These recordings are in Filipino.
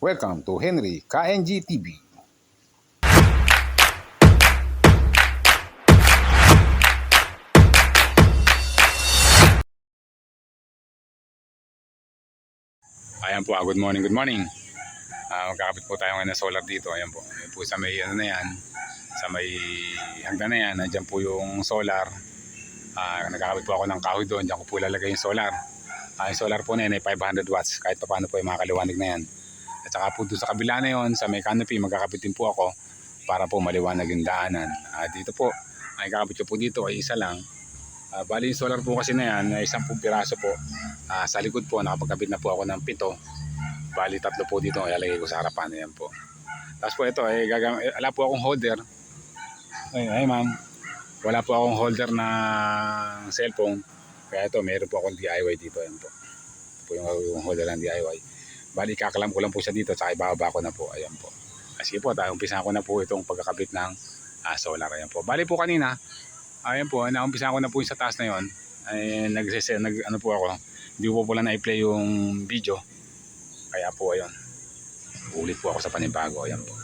Welcome to Henry KNG TV. Ayan po, ah, good morning, good morning. Ah, magkakapit po tayo ngayon ng solar dito. Ayan po. Ayan po sa may ano na yan. Sa may hagdan na yan. Nandiyan po yung solar. Ah, nagkakapit po ako ng kahoy doon. Diyan ko po ilalagay yung solar. Ah, yung solar po na yan ay 500 watts. Kahit pa paano po ay makakaliwanag na yan. At saka po doon sa kabila na yon sa may canopy, magkakapit din po ako para po maliwanag yung daanan. Ah, dito po, ay kakapit ko po dito ay isa lang. Ah, bali yung solar po kasi na yan ay 10 piraso po. Ah, sa likod po, nakapagkabit na po ako ng pito. Bali tatlo po dito ilalagay ko sa harapan. Ayan po. Tapos po ito, eh, gagam- eh, wala po akong holder. Ay, ay ma'am. Wala po akong holder na cellphone. Kaya ito, meron po akong DIY dito. Ayan po. Ito po yung, yung holder ng DIY. Bali, kakalam ko lang po siya dito. Tsaka ibababa ko na po. Ayan po. Ah, Sige po, tayo umpisa ko na po itong pagkakabit ng ah, solar. Ayan po. Bali po kanina, ayan po, naumpisa ko na po yung sa taas na yon. Ay, nag, nag, ano po ako, hindi po pala na-play yung video. Kaya po ayun. Ulit po ako sa panibago. Ayan po.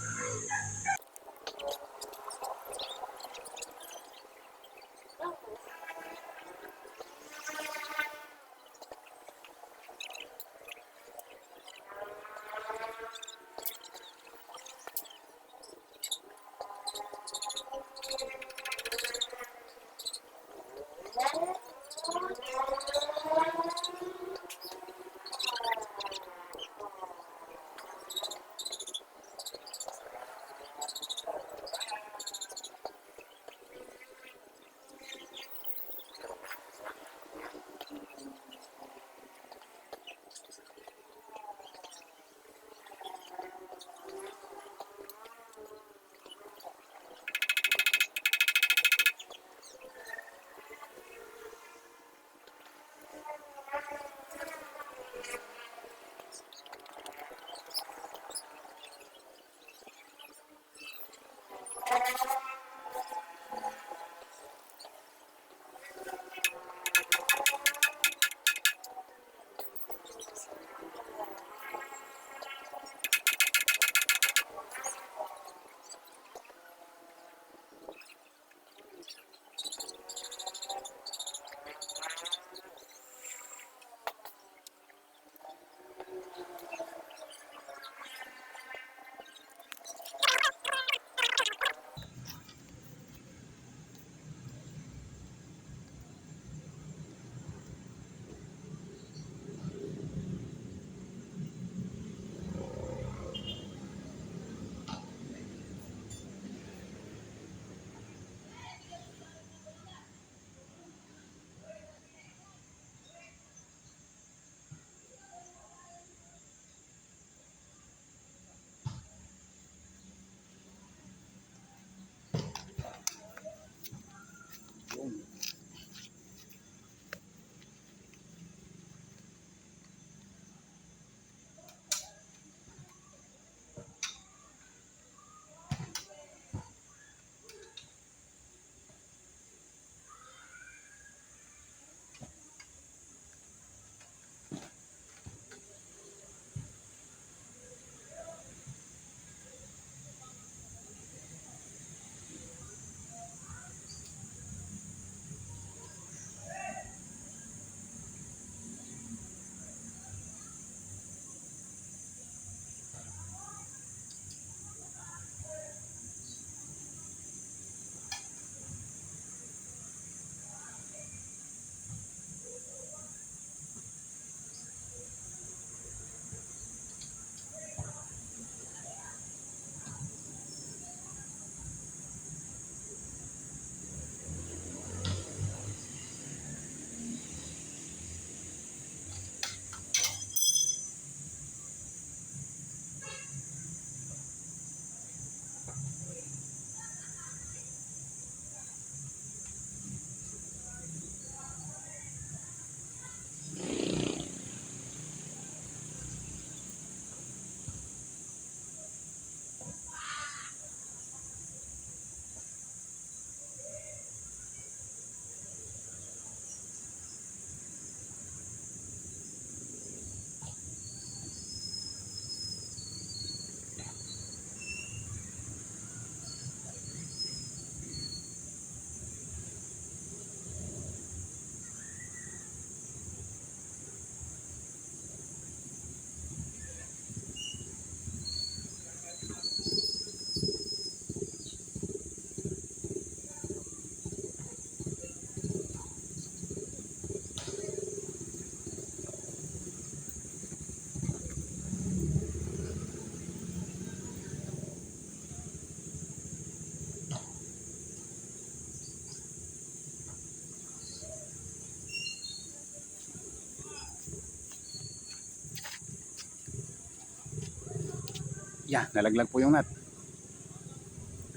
Yan, nalaglag po yung nut.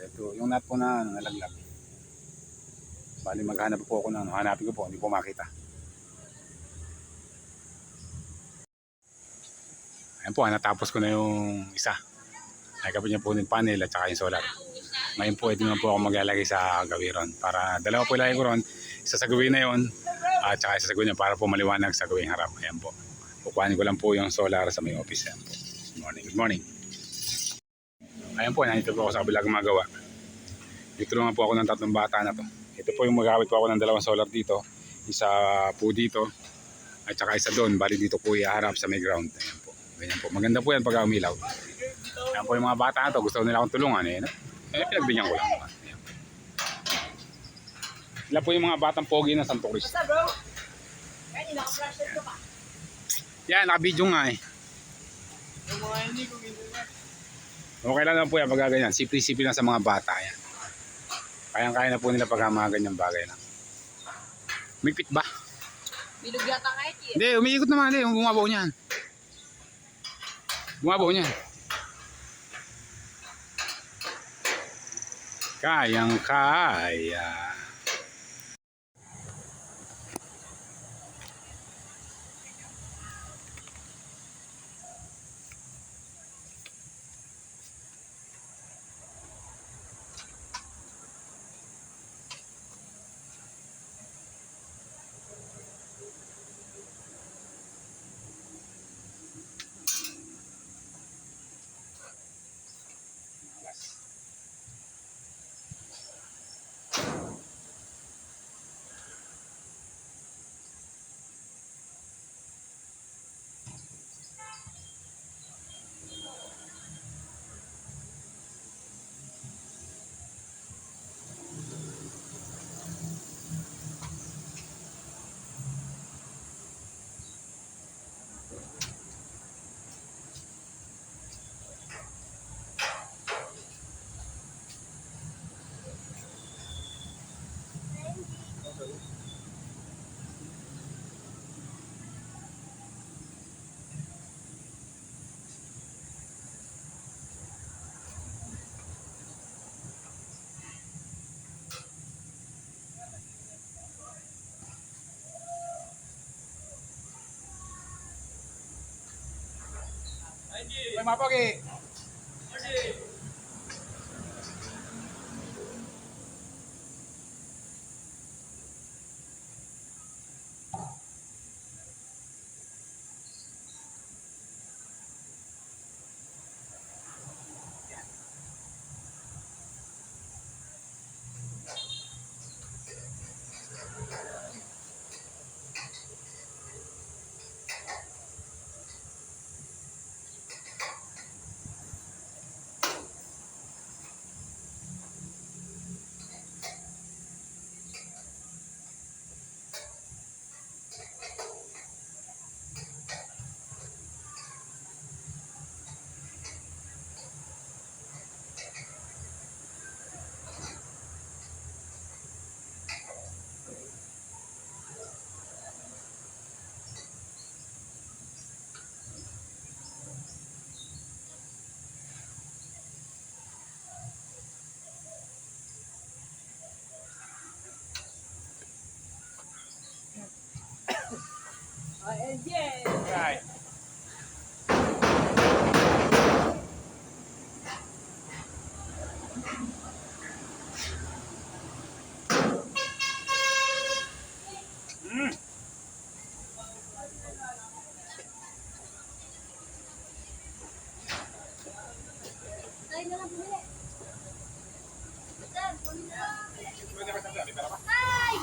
Ito, yung nut po na ano, nalaglag. Bali maghanap po ako ng ano, hanapin ko po, hindi po makita. Ayan po, ah, natapos ko na yung isa. Nakikapit niya po yung panel at saka yung solar. Ngayon po, ito naman po ako maglalagay sa gawiron. Para dalawa po ilagay ko ron. Isa sa gawin na yon at saka isa sa gawin para po maliwanag sa gawing harap. Ayan po. Kukuhanin ko lang po yung solar sa may office. Ayan po. Good morning. Good morning. Ayan po, nandito po ako sa kabilang magawa. Ditulungan po ako ng tatlong bata na to. Ito po yung magamit po ako ng dalawang solar dito. Isa po dito at saka isa doon. Bali dito po iharap sa may ground. Ayan po. Ganyan po. Maganda po yan pag umilaw. Ayan po yung mga bata na to. Gusto nila akong tulungan. Eh, no? eh pinagbigyan ko lang. Ayan. Sila po yung mga batang pogi na Santo Cristo. Basta bro. Kaya naka-flash ko pa. Yan, naka-video nga eh. Yung mga hindi ko ginagawa. Okay lang naman po yan pag ganyan. Sipri-sipri lang sa mga bata yan. Kayang-kaya na po nila pag mga ganyang bagay na. Mipit ba? Bilog yata kahit eh. Hindi, umiikot naman. Hindi, yung bumabaw niyan. Bumabaw niyan. Kayang-kaya. May mapagi. Ay, yeah. Right. Tayo na lang bumili. Sir, bumili na lang. Hi!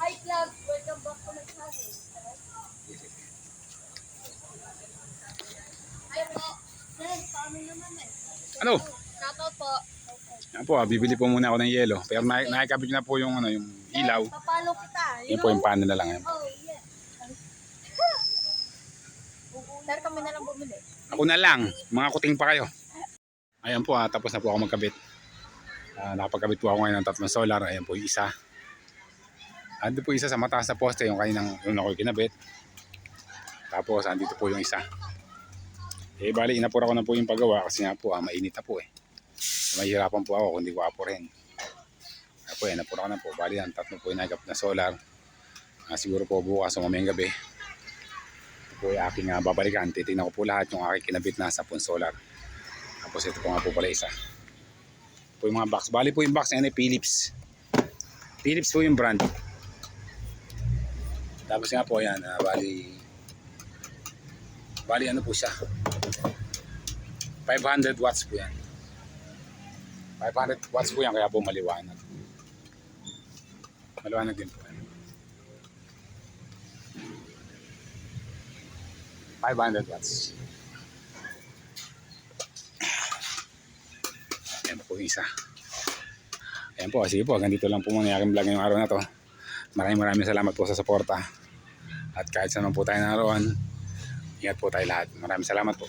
Hi, Club. Welcome back to my channel. Hi po. Sir, paano naman eh? Ano? Shoutout po. Yan po, ah, bibili po muna ako ng yelo. Pero na nakikabit ko na po yung, ano, yung ilaw. Papalo kita. Yan po yung panel na lang. Yan. Oh, yeah. Sir, kami na lang bumili. Ako na lang, mga kuting pa kayo. Ayan po, ah, tapos na po ako magkabit. Ah, nakapagkabit po ako ngayon ng tatlong solar. Ayan po yung isa. Ando po isa sa mataas na poste, yung kaninang yung ako kinabit. Tapos, andito po yung isa. Eh, bali, inapura ko na po yung paggawa kasi nga po, ah, mainit na po eh. Mahihirapan po ako kung hindi ko apurin. Kaya po, inapura ko na po. Bali, ang tatlo po yung nagap na solar. Ah, siguro po bukas o mamayang gabi. Ito po yung aking ah, babalikan. Titignan ko po lahat yung aking kinabit na sa pun solar. Tapos ito po nga po pala isa. Po yung mga box. Bali po yung box yan ay Philips. Philips po yung brand. Tapos nga po yan, ah, bali bali ano po siya 500 watts po yan 500 watts po yan kaya po maliwanag. Maliwanag din po yan. 500 watts. Ayan po isa. Ayan po sige po hanggang dito lang po muna yung vlog ngayong araw na to. Maraming maraming salamat po sa suporta. At kahit saan man po tayo naroon Ingat po tayo lahat. Maraming salamat po.